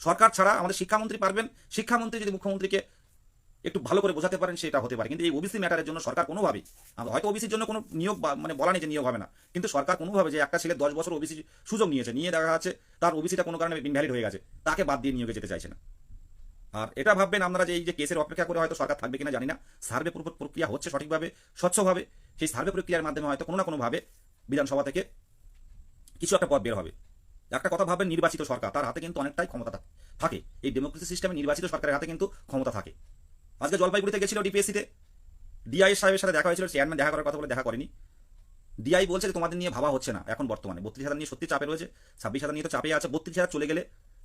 সরকার ছাড়া আমাদের শিক্ষামন্ত্রী পারবেন। শিক্ষামন্ত্রী যদি মুখ্যমন্ত্রীকে একটু ভালো করে বোঝাতে পারেন সেটা হতে পারে। কিন্তু এই ওবিসি ম্যাটারের জন্য সরকার কোনোভাবে হয়তো ওবিসির জন্য কোনো নিয়োগ মানে বলা নেই যে নিয়োগ হবে না। কিন্তু সরকার কোনোভাবে যে একটা ছেলে দশ বছর ওবিসি সুযোগ নিয়েছে, নিয়ে দেখা যাচ্ছে তার ওবিসিটা কোনো কারণে ইনভ্যালিড হয়ে গেছে, তাকে বাদ দিয়ে নিয়োগে যেতে চাইছে না। আর এটা ভাববেন আপনারা যে এই যে কেসের অপেক্ষা করে হয়তো সরকার থাকবে কিনা জানি না। সার্ভে পুরো- প্রক্রিয়া হচ্ছে সঠিকভাবে, স্বচ্ছভাবে, সেই সার্ভে প্রক্রিয়ার মাধ্যমে হয়তো কোনো না কোনোভাবে বিধানসভা থেকে কিছু একটা পথ বের হবে। একটা কথা ভাববেন, নির্বাচিত সরকার, তার হাতে কিন্তু অনেকটাই ক্ষমতা থাকে। এই ডেমোক্রেসি সিস্টেমে নির্বাচিত সরকারের হাতে কিন্তু ক্ষমতা থাকে। আজকে জলপাইগুড়িতে গেছিল ডিপিএসসিতে ডিআই সাহেবের সাথে দেখা হয়েছিল চেয়ারম্যান দেখা করার কথা বলে দেখা করেনি। ডিআই বলছে যে, তোমাদের নিয়ে ভাবা হচ্ছে না, এখন বর্তমানে। বত্রিশ হাজার নিয়ে সত্যি চাপে রয়েছে, ছাব্বিশ হাজার নিয়ে তো চাপে আছে, বত্রিশ হাজার চলে গেলে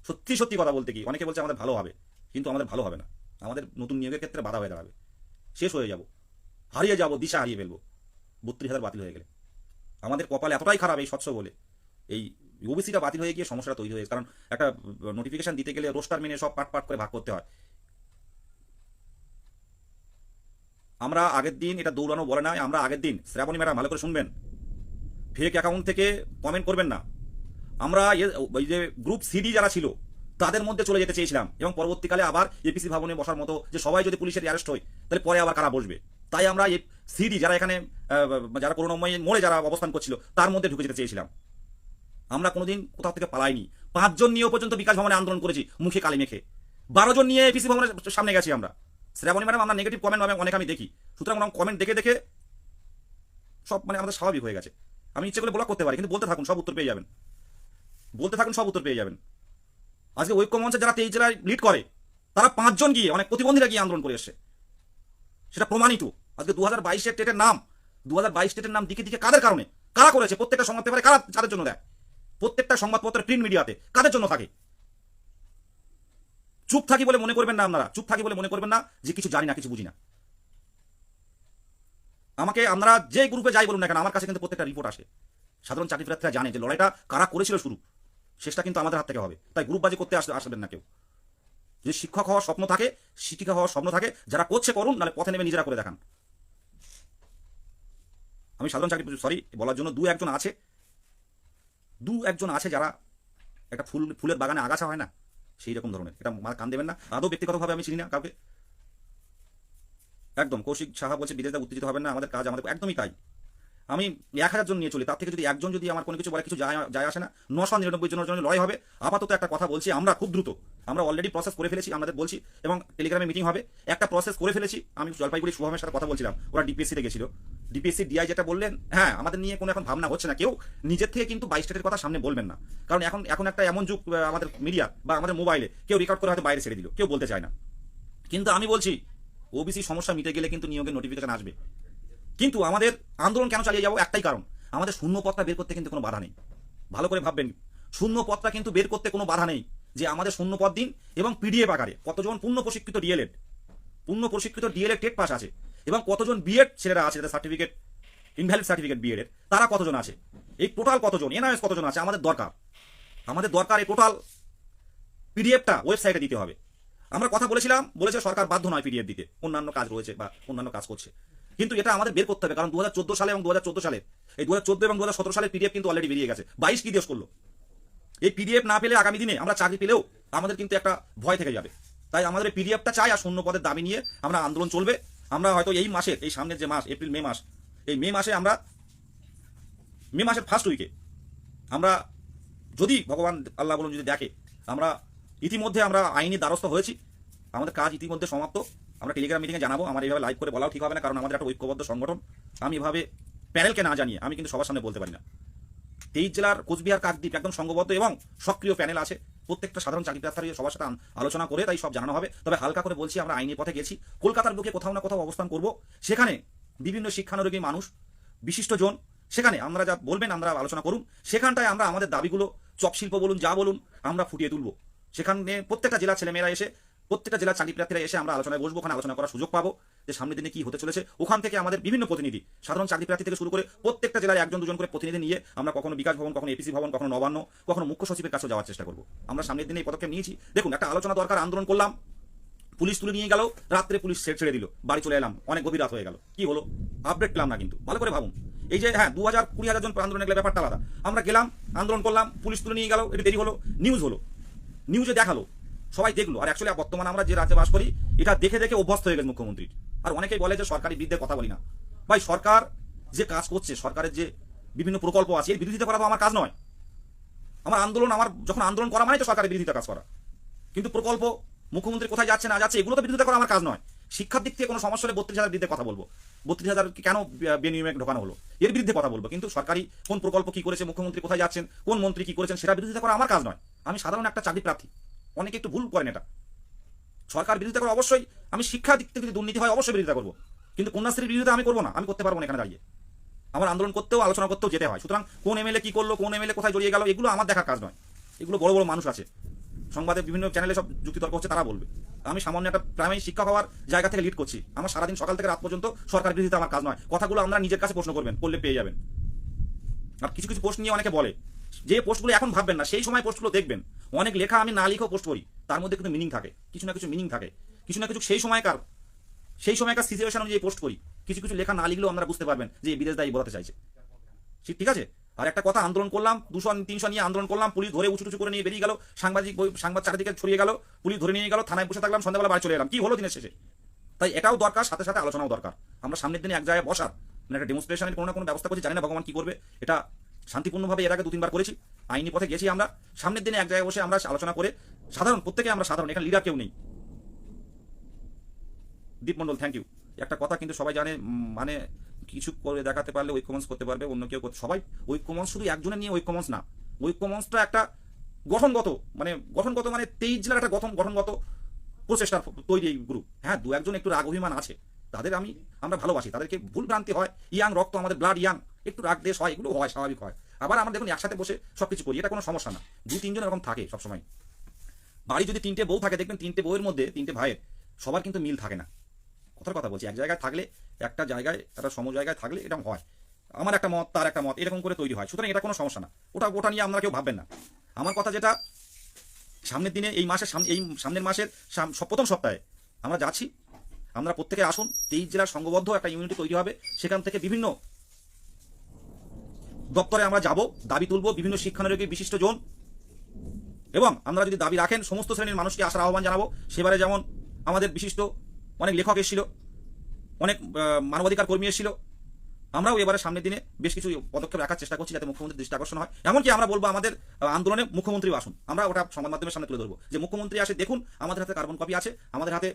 সত্যি সত্যি কথা বলতে কি, অনেকে বলছে আমাদের ভালো হবে, কিন্তু আমাদের ভালো হবে না। আমাদের নতুন নিয়োগের ক্ষেত্রে বাধা হয়ে দাঁড়াবে। শেষ হয়ে যাব, হারিয়ে যাব, দিশা হারিয়ে ফেলব। বত্রিশ হাজার বাতিল হয়ে গেলে। আমাদের কপাল এতটাই খারাপ এই স্বচ্ছ বলে। এই ওবিসিটা বাতিল হয়ে গিয়ে সমস্যাটা তৈরি হয়েছে কারণ একটা নোটিফিকেশন দিতে গেলে রোস্টার মেনে সব পাট পাট করে ভাগ করতে হয়। আমরা আগের দিন এটা দৌড়ানো বলে না, আমরা আগের দিন। শ্রাবণী ম্যাডাম, ভালো করে শুনবেন। ফেক অ্যাকাউন্ট থেকে কমেন্ট করবেন না। আমরা এ- ওই যে গ্রুপ সিডি যারা ছিল, তাদের মধ্যে চলে যেতে চেয়েছিলাম এবং পরবর্তীকালে আবার এপিসি ভবনে বসার মতো যে সবাই যদি পুলিশের অ্যারেস্ট হয়, তাহলে পরে আবার কারা বসবে? তাই আমরা এই সিডি যারা এখানে যারা করুণাময়ী মোড়ে যারা অবস্থান করছিল, তার মধ্যে ঢুকে যেতে চেয়েছিলাম। আমরা কোনোদিন কোথাও থেকে পালাইনি। পাঁচজন নিয়েও পর্যন্ত বিকাশ ভবনে আন্দোলন করেছি, মুখে কালি মেখে। বারো জন নিয়ে এপিসি ভবনের সামনে গেছি আমরা। শ্রাবণী ম্যাডাম আমরা নেগেটিভ কমেন্ট অনেক আমি দেখি। সুতরাং কমেন্ট দেখে দেখে সব মানে আমাদের স্বাভাবিক হয়ে গেছে। আমি ইচ্ছে করে ব্লক করতে পারি, কিন্তু বলতে থাকুন, সব উত্তর পেয়ে যাবেন। বলতে থাকুন, সব উত্তর পেয়ে যাবেন। আজকে ঐক্য মঞ্চে যারা তেইশ জেলায় লিড করে, তারা পাঁচজন গিয়ে, অনেক প্রতিবন্ধীরা গিয়ে আন্দোলন করে এসছে। সেটা প্রমাণিত। আজকে দু হাজার বাইশের টেটের নাম দু হাজার বাইশ টেটের নাম দিকে দিকে কাদের কারণে? কারা করেছে? প্রত্যেকটা সংবাদ পেপারে কারা কাদের জন্য দেয়? প্রত্যেকটা সংবাদপত্রের প্রিন্ট মিডিয়াতে কাদের জন্য থাকে? চুপ থাকি বলে মনে করবেন না আপনারা। চুপ থাকি বলে মনে করবেন না যে কিছু জানি না, কিছু বুঝি না। আমাকে আমরা যে গ্রুপে যাই বলুন না কেন, আমার কাছে কিন্তু প্রত্যেকটা রিপোর্ট আসে। সাধারণ চাকরি প্রার্থীরা জানে যে লড়াইটা কারা করেছিল শুরু। শেষটা কিন্তু আমাদের হাত থেকে হবে। তাই গ্রুপবাজি করতে আসতে আসবেন না কেউ। যদি শিক্ষক হওয়ার স্বপ্ন থাকে, শিক্ষিকা হওয়ার স্বপ্ন থাকে, যারা করছে করুন, নাহলে পথে নেমে নিজেরা করে দেখান। আমি সাধারণ চাকরি সরি বলার জন্য দু একজন আছে। দু একজন আছে যারা একটা ফুল ফুলের বাগানে আগাছা হয় না। সেই রকম ধরনের। এটা মার কান দেবেন না। আদৌ ব্যক্তিগতভাবে আমি চিনি না কাউকে। একদম, কৌশিক সাহা বলছে, বিদেশে উত্তেজিত হবেন না, আমাদের কাজ আমাদের একদমই তাই। আমি এক হাজার জন নিয়ে চলি, তার থেকে যদি একজন যদি আমার কোনো কিছু বলে কিছু যায় যায় আসে না, নশো নিরানব্বই জনের জন্য লয় হবে। আপাতত একটা কথা বলছি, আমরা খুব দ্রুত আমরা অলরেডি প্রসেস করে ফেলেছি আমাদের বলছি, এবং টেলিগ্রামে মিটিং হবে। একটা প্রসেস করে ফেলেছি, আমি জলপাইগুড়ি শুভমের সাথে কথা বলছিলাম, ওরা ডিপিএসসিতে গেছিল। ডিপিএসসি ডিআই যেটা বললেন হ্যাঁ আমাদের নিয়ে কোনো এখন ভাবনা হচ্ছে না, কেউ নিজের থেকে কিন্তু বাইশ স্টেটের কথা সামনে বলবেন না। কারণ এখন এখন একটা এমন যুগ আমাদের মিডিয়া বা আমাদের মোবাইলে কেউ রেকর্ড করে হয়তো বাইরে ছেড়ে দিল, কেউ বলতে চায় না। কিন্তু আমি বলছি ওবিসি সমস্যা মিটে গেলে কিন্তু নিয়োগের নোটিফিকেশন আসবে। কিন্তু আমাদের আন্দোলন কেন চালিয়ে যাব? একটাই কারণ, আমাদের শূন্য পথটা বের করতে কিন্তু কোনো বাধা নেই। ভালো করে ভাববেন শূন্য পথটা কিন্তু বের করতে কোনো বাধা নেই। যে আমাদের শূন্য পদ দিন এবং পিডিএফ আকারে কতজন পূর্ণ প্রশিক্ষিত ডিএলএড পূর্ণ প্রশিক্ষিত ডিএলএড টেট পাস আছে এবং কতজন বিএড ছেলেরা আছে, যাদের সার্টিফিকেট ইনভ্যালিড সার্টিফিকেট বিএড তারা কতজন আছে? এই টোটাল কতজন? এনআইএস কতজন আছে? আমাদের দরকার। আমাদের দরকার এই টোটাল পিডিএফটা ওয়েবসাইটে দিতে হবে। আমরা কথা বলেছিলাম, বলেছে সরকার বাধ্য নয় পিডিএফ দিতে। অন্যান্য কাজ রয়েছে বা অন্যান্য কাজ করছে। কিন্তু এটা আমাদের বের করতে হবে, কারণ দু হাজার চোদ্দ সালে এবং দু হাজার চোদ্দ সালে, এই দুহাজার চোদ্দ এবং দু সালের পিডিএফ কিন্তু অলরেডি বেরিয়ে গেছে। বাইশ কি দেশ করল? এই পিডিএফ না পেলে আগামী দিনে আমরা চাকরি পেলেও আমাদের কিন্তু একটা ভয় থেকে যাবে। তাই আমাদের পিডিএফটা চাই আর শূন্য পদের দাবি নিয়ে আমরা আন্দোলন চলবে। আমরা হয়তো এই মাসে এই সামনের যে মাস, এপ্রিল, মে মাস, এই মে মাসে আমরা, মে মাসের ফার্স্ট উইকে আমরা যদি ভগবান আল্লাহ বলুন যদি দেখে, আমরা ইতিমধ্যে আমরা আইনি দ্বারস্থ হয়েছি। আমাদের কাজ ইতিমধ্যে সমাপ্ত। আমরা টেলিগ্রাম মিটিংয়ে জানাব। আমার এইভাবে লাইভ করে বলাও ঠিক হবে না, কারণ আমাদের একটা ঐক্যবদ্ধ সংগঠন। আমি এভাবে প্যানেলকে না জানিয়ে আমি কিন্তু সবার সামনে বলতে পারি না। তেইশ জেলার কোচবিহার, কাকদ্বীপ একদম সংঘবদ্ধ এবং সক্রিয় প্যানেল আছে। প্রত্যেকটা সাধারণ চাকরি প্রার্থী সবার সাথে আলোচনা করে তাই সব জানানো হবে। তবে হালকা করে বলছি, আমরা আইনি পথে গেছি। কলকাতার বুকে কোথাও না কোথাও অবস্থান করব। সেখানে বিভিন্ন শিক্ষানুরোগী মানুষ, বিশিষ্ট জন, সেখানে আমরা যা বলবেন আমরা আলোচনা করুন। সেখানটায় আমরা আমাদের দাবিগুলো চপশিল্প বলুন, যা বলুন, আমরা ফুটিয়ে তুলব। সেখানে প্রত্যেকটা জেলার ছেলেমেয়েরা এসে প্রত্যেকটা জেলার চাকরি প্রার্থীরা এসে আমরা আলোচনায় বসবো, ওখানে আলোচনা করার সুযোগ পাবো যে সামনের দিনে কি হতে চলেছে। ওখান থেকে আমাদের বিভিন্ন প্রতিনিধি, সাধারণ চাকরি প্রার্থী থেকে শুরু করে প্রত্যেকটা জেলায় একজন, দুজন করে প্রতিনিধি নিয়ে আমরা কখনো বিকাশ ভবন, কখনো এপিসি ভবন, কখনো নবান্ন, কখনো মুখ্য সচিবের কাছেও যাওয়ার চেষ্টা করব। আমরা সামনের দিনে এই পদক্ষেপ নিয়েছি। দেখুন, একটা আলোচনা দরকার, আন্দোলন করলাম, পুলিশ তুলে নিয়ে গেল, রাত্রে পুলিশ ছেড়ে দিল, বাড়ি চলে এলাম, অনেক গভীর রাত হয়ে গেল। কি হলো? আপডেট পেলাম না কিন্তু, ভালো করে ভাবুন। এই যে হ্যাঁ দু হাজার কুড়ি হাজার জন আন্দোলনে গেলে ব্যাপারটা আলাদা। আমরা গেলাম, আন্দোলন করলাম, পুলিশ তুলে নিয়ে গেল এটা দেরি হলো নিউজ হলো। নিউজে দেখাল সবাই দেখল। আর অ্যাকচুয়ালি বর্তমানে আমরা যে রাজ্যে বাস করি, এটা দেখে দেখে অভ্যস্ত হয়ে গেছে মুখ্যমন্ত্রীর আর অনেকেই বলে যে সরকারি বিরুদ্ধে কথা বলি না। ভাই, সরকার যে কাজ করছে, সরকারের যে বিভিন্ন প্রকল্প আছে, এর বিরোধিতা করা তো আমার কাজ নয়। আমার আন্দোলন, আমার যখন আন্দোলন করা মানে তো সরকারের বিরোধিতা কাজ করা। কিন্তু প্রকল্প, মুখ্যমন্ত্রী কোথায় যাচ্ছে না যাচ্ছে, এগুলো তো বিরোধিতা করা আমার কাজ নয়। শিক্ষার দিক থেকে কোনো সমস্যা হলে বত্রিশ হাজার বিরুদ্ধে কথা বলব। বত্রিশ হাজার কেন বিনিয়োগ ঢোকানো হলো? এর বিরুদ্ধে কথা বলব। কিন্তু সরকারি কোন প্রকল্প কি করেছে, মুখ্যমন্ত্রী কোথায় যাচ্ছেন, কোন মন্ত্রী কি করেছেন, সেটা বিরোধিতা করা আমার কাজ নয়। আমি সাধারণ একটা চাকরি প্রার্থী। অনেকে একটু ভুল করেন এটা। সরকার বিরোধিতা করে অবশ্যই, আমি শিক্ষা দিক থেকে যদি দুর্নীতি হয় অবশ্যই বিরোধিতা করব। কিন্তু কন্যাশ্রীর বিরোধিতা আমি করব না, আমি করতে পারব না এখানে দাঁড়িয়ে। আমার আন্দোলন করতেও, আলোচনা করতেও যেতে হয়। সুতরাং কোন এমএলএ কি করল, কোন এমএলএ কোথায় জড়িয়ে গেল, এগুলো আমার দেখার কাজ নয়। এগুলো বড় বড় মানুষ আছে। সংবাদে বিভিন্ন চ্যানেলে সব যুক্তিতর্ক হচ্ছে, তারা বলবে। আমি সামান্য একটা প্রাইমারি শিক্ষক হওয়ার জায়গা থেকে লিড করছি। আমার সারাদিন সকাল থেকে রাত পর্যন্ত সরকার বিরোধিতা আমার কাজ নয়। কথাগুলো আমরা নিজের কাছে প্রশ্ন করবেন, করলে পেয়ে যাবেন। আর কিছু কিছু প্রশ্ন নিয়ে অনেকে বলে। যে পোস্টগুলো এখন ভাববেন না, সেই সময় পোস্টগুলো দেখবেন। অনেক লেখা আমি না লিখেও পোস্ট করি, তার মধ্যে কিন্তু মিনিং থাকে, কিছু না কিছু মিনিং থাকে। কিছু না কিছু সেই সময়কার সেই সময়কার সিচুয়েশন অনুযায়ী পোস্ট করি। কিছু কিছু লেখা না লিখলেও আপনারা বুঝতে পারবেন যে বিদেশ দায়ী বলাতে চাইছে। ঠিক আছে? আর একটা কথা, আন্দোলন করলাম, দুশো তিনশো নিয়ে আন্দোলন করলাম, পুলিশ ধরে উঁচু টুচু করে নিয়ে বেরিয়ে গেল, সাংবাদিক সংবাদ চারিদিকে ছড়িয়ে গেল, পুলিশ ধরে নিয়ে গেল, থানায় বসে থাকলাম, সন্ধ্যাবেলা বাড়ি চলে এলাম। কি হলো দিনের শেষে? তাই এটাও দরকার, সাথে সাথে আলোচনাও দরকার। আমরা সামনের দিনে এক জায়গায় বসার মানে একটা ডেমনস্ট্রেশনের কোনো না কোনো ব্যবস্থা করছি, জানি না ভগবান কি করবে। এটা শান্তিপূর্ণভাবে এর আগে দু তিনবার করেছি। আইনি পথে গেছি আমরা। সামনের দিনে এক জায়গায় বসে আমরা আলোচনা করে সাধারণ প্রত্যেকে আমরা সাধারণ, এখানে লিডার কেউ নেই। দীপ মন্ডল থ্যাংক ইউ একটা কথা কিন্তু সবাই জানে মানে কিছু করে দেখাতে পারলে ঐক্যমঞ্চ করতে পারবে, অন্য কেউ সবাই ঐক্যমঞ্চ শুধু একজনের নিয়ে ঐক্যমঞ্চ না। ঐক্যমঞ্চটা একটা গঠনগত মানে গঠনগত মানে তেইশ জেলার একটা গঠন গঠনগত প্রচেষ্টার তৈরি এই গ্রুপ হ্যাঁ দু একজন একটু রাগ অভিমান আছে। তাদের আমি, আমরা ভালোবাসি। তাদেরকে ভুল ভ্রান্তি হয়, ইয়াং রক্ত আমাদের ব্লাড ইয়াং, একটু রাগ দেশ হয়, এগুলো হয়, স্বাভাবিক হয়। আবার আমরা দেখুন একসাথে বসে সবকিছু করি, এটা কোনো সমস্যা না। দু তিনজন এরকম থাকে সবসময়। বাড়ি যদি তিনটে বউ থাকে, দেখবেন তিনটে বউয়ের মধ্যে, তিনটে ভাইয়ের, সবার কিন্তু মিল থাকে না। কথার কথা বলছি, এক জায়গায় থাকলে, একটা জায়গায়, একটা সম জায়গায় থাকলে এরকম হয়। আমার একটা মত, তার একটা মত, এরকম করে তৈরি হয়। সুতরাং এটা কোনো সমস্যা না। ওটা ওটা নিয়ে আপনারা কেউ ভাববেন না। আমার কথা যেটা, সামনের দিনে, এই মাসের সামনে এই সামনের মাসের সব- প্রথম সপ্তাহে আমরা যাচ্ছি আমরা প্রত্যেকে আসুন, তেইশ জেলার সংঘবদ্ধ একটা ইউনিটি তৈরি হবে। সেখান থেকে বিভিন্ন দপ্তরে আমরা যাব, দাবি তুলব, বিভিন্ন শিক্ষানুরোগী বিশিষ্ট জন। এবং আমরা যদি দাবি রাখেন, সমস্ত শ্রেণির মানুষকে আসার আহ্বান জানাব। সেবারে যেমন আমাদের বিশিষ্ট অনেক লেখক এসেছিল, অনেক মানবাধিকার কর্মী এসেছিল আমরাও এবারে সামনের দিনে বেশ কিছু পদক্ষেপ রাখার চেষ্টা করছি যাতে মুখ্যমন্ত্রীর দৃষ্টি আকর্ষণ হয়। এমনকি আমরা বলব আমাদের আন্দোলনে মুখ্যমন্ত্রী আসুন। আমরা ওটা সংবাদ মাধ্যমের সামনে তুলে ধরবো। যে মুখ্যমন্ত্রী আসে, দেখুন আমাদের হাতে কার্বন কপি আছে, আমাদের হাতে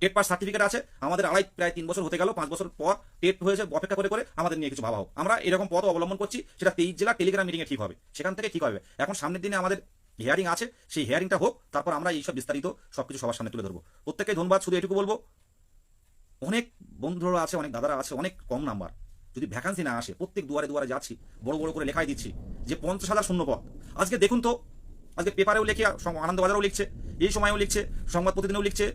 টেট পাস সার্টিফিকেট আছে, আমাদের আড়াই প্রায় তিন বছর হতে গেল, পাঁচ বছর পর টেট হয়েছে, অপেক্ষা করে করে আমাদের নিয়ে কিছু ভাবা হোক। আমরা এরকম পথ অবলম্বন করছি, সেটা তেইশ জেলা টেলিগ্রাম মিটিংয়ে ঠিক হবে। সেখান থেকে ঠিক হবে। এখন সামনের দিনে আমাদের হিয়ারিং আছে, সেই হিয়ারিংটা হোক, তারপর আমরা এইসব বিস্তারিত সবকিছু সবার সামনে তুলে ধরবো। প্রত্যেককে ধন্যবাদ, শুধু এটুকু বলব, অনেক বন্ধুরা আছে, অনেক দাদারা আছে, অনেক কম নাম্বার যদি ভ্যাকান্সি না আসে, প্রত্যেক দুয়ারে দুয়ারে যাচ্ছি, বড় বড় করে লেখাই দিচ্ছি, যে পঞ্চাশ হাজার শূন্য পদ। আজকে দেখুন তো, আজকে পেপারেও লিখে আনন্দবাজারেও লিখছে, এই সময়ও লিখছে, সংবাদ প্রতিদিনেও লিখছে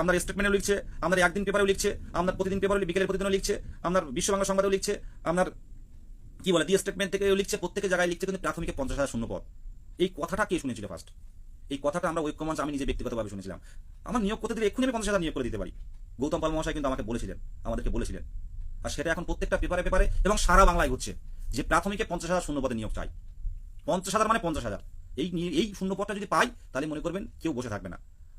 আপনার স্টেটমেন্টেও লিখছে, আপনার একদিন পেপারেও লিখছে, আপনার প্রতিদিন পেপারে বিকেলের প্রতিদিনও লিখছে, আপনার বিশ্ব বাংলা সংবাদেও লিখছে, আপনার, কি বলে দি স্টেটমেন্ট থেকেও লিখছে, প্রত্যেকের জায়গায় লিখছে, কিন্তু প্রাথমিকে পঞ্চাশ হাজার শূন্য পদ। এই কথাটা কে শুনেছিল ফার্স্ট এই কথাটা আমরা ঐক্যমঞ্চ আমি নিজে ব্যক্তিগতভাবে শুনেছিলাম। আমার নিয়োগ করতে দিলে এক্ষুনি আমি পঞ্চাশ হাজার নিয়োগ করে দিতে পারি। গৌতম পাল মহাশয় কিন্তু আমাকে বলেছিলেন, আমাদেরকে বলেছিলেন। আর সেটা এখন প্রত্যেকটা পেপারে পেপারে এবং সারা বাংলায় হচ্ছে যে প্রাথমিকে পঞ্চাশ হাজার শূন্য পদে নিয়োগ চাই। পঞ্চাশ হাজার মানে পঞ্চাশ হাজার। এই এই শূন্য পদটা যদি পাই, তাহলে মনে করবেন কেউ বসে থাকবে না।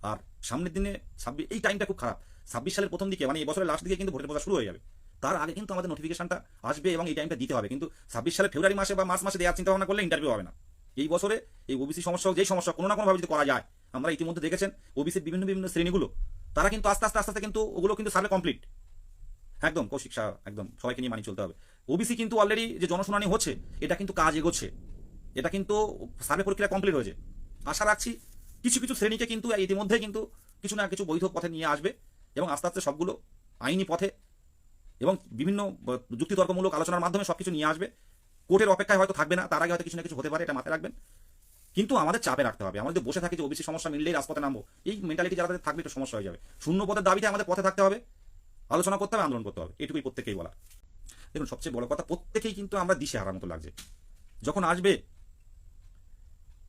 আর সামনের দিনে ছাব্বিশ এই টাইমটা খুব খারাপ। ছাব্বিশ সালের প্রথম দিকে মানে এই বছরের লাস্ট দিকে কিন্তু ভোটের প্রচার শুরু হয়ে যাবে। তার আগে কিন্তু আমাদের নোটিফিকেশনটা আসবে এবং এই টাইমটা দিতে হবে। কিন্তু ছাব্বিশ সালে ফেব্রুয়ারি মাসে বা মার্চ মাসে দেওয়ার চিন্তা ভাবনা করলে ইন্টারভিউ হবে না। এই বছরে এই ওবিসি সমস্যা যেই সমস্যা কোনো না কোনোভাবে যদি করা যায়, আমরা ইতিমধ্যে দেখেছেন ওবিসির বিভিন্ন বিভিন্ন শ্রেণীগুলো, তারা কিন্তু আস্তে আস্তে আস্তে আস্তে কিন্তু ওগুলো কিন্তু সার্ভে কমপ্লিট একদম, কৌশিক শাহ একদম, সবাইকে নিয়ে মানিয়ে চলতে হবে। ওবিসি কিন্তু অলরেডি যে জনশুনানি হচ্ছে, এটা কিন্তু কাজ এগোচ্ছে। এটা কিন্তু সার্ভে প্রক্রিয়া কমপ্লিট হয়েছে। আশা রাখছি কিছু কিছু শ্রেণীকে কিন্তু ইতিমধ্যে কিন্তু কিছু না কিছু বৈধ পথে নিয়ে আসবে এবং আস্তে আস্তে সবগুলো আইনি পথে এবং বিভিন্ন যুক্তিতর্কমূলক আলোচনার মাধ্যমে সব কিছু নিয়ে আসবে। কোর্টের অপেক্ষায় হয়তো থাকবে না, তার আগে হয়তো কিছু না কিছু হতে পারে, এটা মাথায় রাখবেন। কিন্তু আমাদের চাপে রাখতে হবে। আমাদের বসে থাকি যে ওবিসি সমস্যা মিললেই রাজপথে নামবো। এই মেন্টালিটি যারা থাকবে একটু সমস্যা হয়ে যাবে। শূন্য পদের দাবিতে আমাদের পথে থাকতে হবে। আলোচনা করতে হবে, আন্দোলন করতে হবে। এটুকুই প্রত্যেকেই বলা। দেখুন, সবচেয়ে বড় কথা, প্রত্যেকেই কিন্তু আমরা দিশে হারার মতো লাগছে। যখন আসবে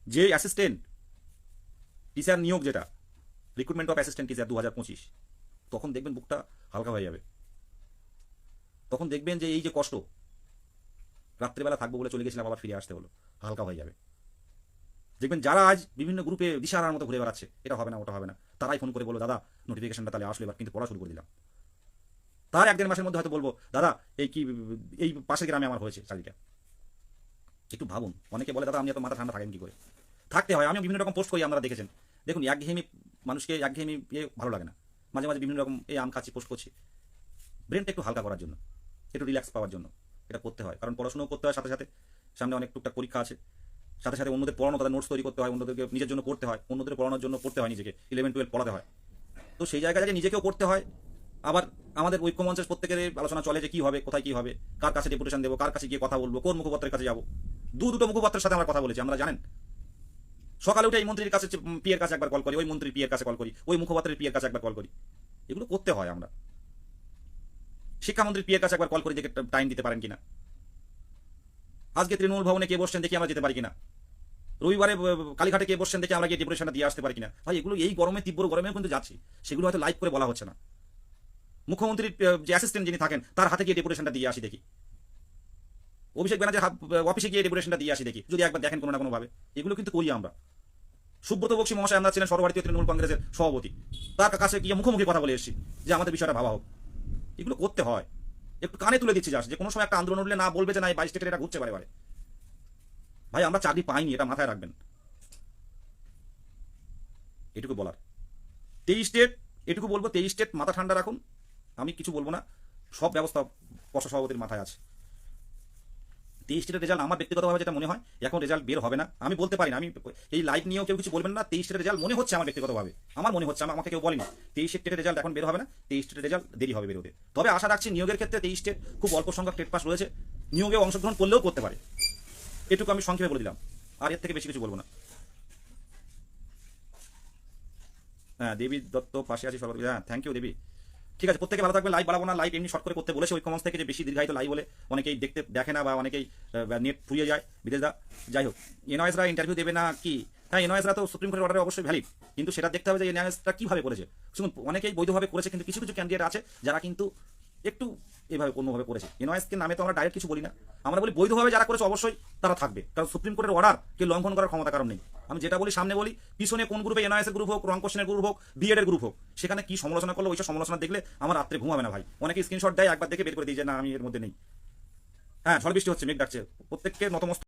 যে অ্যাসিস্ট্যান্ট টিচার নিয়োগ যেটা রিক্রুটমেন্ট অফ অ্যাসিস্ট্যান্ট টিচার দু তখন দেখবেন বুকটা হালকা হয়ে যাবে। তখন দেখবেন যে এই যে কষ্ট, রাত্রেবেলা থাকব বলে চলে গেছিলাম, আবার ফিরে আসতে হলো। হালকা হয়ে যাবে। দেখবেন যারা আজ বিভিন্ন গ্রুপে দিশাহারার মতো ঘুরে বেড়াচ্ছে, এটা হবে না, ওটা হবে না। তারাই ফোন করে বলো দাদা নোটিফিকেশনটা তাহলে আসলো, এবার কিন্তু পড়া শুরু করে দিলাম। তার এক দেড় মাসের মধ্যে হয়তো বলব, দাদা, এই কি, এই পাশের গ্রামে আমার হয়েছে চাকরিটা একটু ভাবুন, অনেকে বলে, দাদা, আপনি এত মাথা ঠান্ডা থাকেন কি করে? থাকতে হয় আমি বিভিন্ন রকম পোস্ট করি আপনারা দেখেছেন। দেখুন, একঘেয়েমি মানুষকে একঘেয়েমি ইয়ে ভালো লাগে না। মাঝে মাঝে বিভিন্ন রকম এই আম খাচ্ছি, পোস্ট করছি। ব্রেনটা একটু হালকা করার জন্য, একটু রিল্যাক্স পাওয়ার জন্য এটা করতে হয়। কারণ পড়াশোনাও করতে হয় সাথে সাথে, সামনে অনেক টুকটাক পরীক্ষা আছে। সাথে সাথে অন্যদের পড়ানো, তাদের নোটস তৈরি করতে হয়, অন্যদেরকে নিজের জন্য পড়তে হয়, অন্যদের পড়ানোর জন্য পড়তে হয় নিজেকে। ইলেভেন টুয়েলভ পড়াতে হয়। তো সেই জায়গায় যে নিজেকেও করতে হয় আবার আমাদের ঐক্যমঞ্চের প্রত্যেকের আলোচনা চলে যে কি হবে, কোথায় কি হবে, কার কাছে ডেপুটেশন দেবো, কার কাছে গিয়ে কথা বলব, কোন মুখপাত্রের কাছে যাব। দু দুটো মুখপাত্রের সাথে আমরা কথা বলেছি, আমরা জানেন। সকালে উঠে এই মন্ত্রীর কাছে পিয়ের কাছে একবার কল করি, ওই মন্ত্রীর পিয়ের কাছে কল করি, ওই মুখপাত্রের পিয়ের কাছে একবার কল করি। এগুলো করতে হয় আমরা। শিক্ষামন্ত্রীর পিয়ের কাছে একবার কল করি, দেখে টাইম দিতে পারেন কিনা। আজকে তৃণমূল ভবনে কে বসছেন দেখি আমরা যেতে পারি কিনা। রবিবারে কালীঘাটে কে বসছেন দেখে আমরা গিয়ে ডেপুটেশনটা দিয়ে আসতে পারি কিনা। ভাই, এগুলো এই গরমে, তীব্র গরমেও কিন্তু যাচ্ছি। সেগুলো হয়তো লাইভ করে বলা হচ্ছে না। মুখ্যমন্ত্রীর যে অ্যাসিস্ট্যান্ট যিনি থাকেন, তার হাতে গিয়ে ডেপুটেশনটা দিয়ে আসি দেখি। অভিষেক ব্যানার্জির অফিসে গিয়ে ডেপুটেশনটা দিয়ে আসি দেখি, যদি একবার দেখেন কোনো না কোনোভাবে এগুলো কিন্তু করি আমরা। সুব্রত বক্সী মহাশয় আমরা ছিলেন সর্বভারতীয় তৃণমূল কংগ্রেসের সভাপতি। তার কাছে গিয়ে মুখোমুখি কথা বলে এসেছি, যে আমাদের বিষয়টা ভাবা হোক। এগুলো করতে হয়। একটু কানে তুলে দিচ্ছি যাস যে কোনো সময় একটা আন্দোলন উঠলে না বলবে যে না, এই বাইশ স্টেটের এটা ঘুরছে বারে বারে। ভাই, আমরা চাকরি পাইনি, এটা মাথায় রাখবেন। এটুকু বলার। তেইশ স্টেট, এটুকু বলব, তেইশ স্টেট মাথা ঠান্ডা রাখুন। আমি কিছু বলব না। সব ব্যবস্থা পর্ষদ সভাপতির মাথায় আছে। তেইশ স্টেটের রেজাল্ট আমার ব্যক্তিগতভাবে যেটা মনে হয়, এখন রেজাল্ট বের হবে না। আমি বলতে পারি না, আমি এই লাইভ নিয়েও কেউ কিছু বলবেন না তেইশ স্টেটের রেজাল্ট মনে হচ্ছে আমার ব্যক্তিগতভাবে। আমার মনে হচ্ছে, আমাকে কেউ বলেনি। তেইশ স্টেটের রেজাল্ট এখন বের হবে না তেইশ স্টেটের রেজাল্ট দেরি হবে বেরোতে। তবে আশা রাখছি নিয়োগের ক্ষেত্রে তেইশ স্টেট খুব অল্প সংখ্যক টেট পাস রয়েছে। নিয়োগে অংশগ্রহণ করলেও করতে পারে। এটুকু আমি সংক্ষেপে বলে দিলাম। আর এর থেকে বেশি কিছু বলব না। হ্যাঁ দেবী দত্ত পাশে আছি সর্বদা। হ্যাঁ থ্যাংক ইউ দেবী। ঠিক আছে, প্রত্যেকে ভালো থাকবে লাইভ বাড়াবো না লাইভ এমনি শর্ট করে করতে বলেছে ওই কমেন্টস থেকে যে বেশি দীর্ঘায়িত লাইভ বলে অনেকেই দেখতে দেখে না বা অনেকেই নেট ফুরিয়ে যায় বিদেশ দা যাই হোক এনওয়াইসরা ইন্টারভিউ দেবে না কি? হ্যাঁ এনওয়াইসরা তো সুপ্রিম কোর্টের অর্ডারে অবশ্যই ভ্যালিড কিন্তু সেটা দেখতে হবে যে এনওয়াইসটা কীভাবে করেছে। শুনুন, অনেকেই বৈধভাবে করেছে, কিন্তু কিছু কিছু ক্যান্ডিডেট আছে যারা কিন্তু একটু এভাবে কোনোভাবে করেছে। এনওয়াইসকে নামে তো আমরা ডাইরেক্ট কিছু বলি না। আমরা বলি বৈধভাবে যারা করেছে অবশ্যই তারা থাকবে। কারণ সুপ্রিম কোর্টের অর্ডার কে লঙ্ঘন করার ক্ষমতা কারণ নেই। আমি যেটা বলি, সামনে বলি, পিছনে কোন গ্রুপে এনআইএস গ্রুপ হোক রং কোশ্চেনের গ্রুপ হোক বিএড এর গ্রুপ হোক, সেখানে কি সমালোচনা করল, ওইসব সমালোচনা দেখলে আমার রাত্রে ঘুমাবে না ভাই। অনেকে স্ক্রিনশট দেয়, একবার দেখে বের করে দিয়েছে না, আমি এর মধ্যে নেই। হ্যাঁ ঝড় বৃষ্টি হচ্ছে, মেঘ ডাকছে। প্রত্যেককে নতমস্ত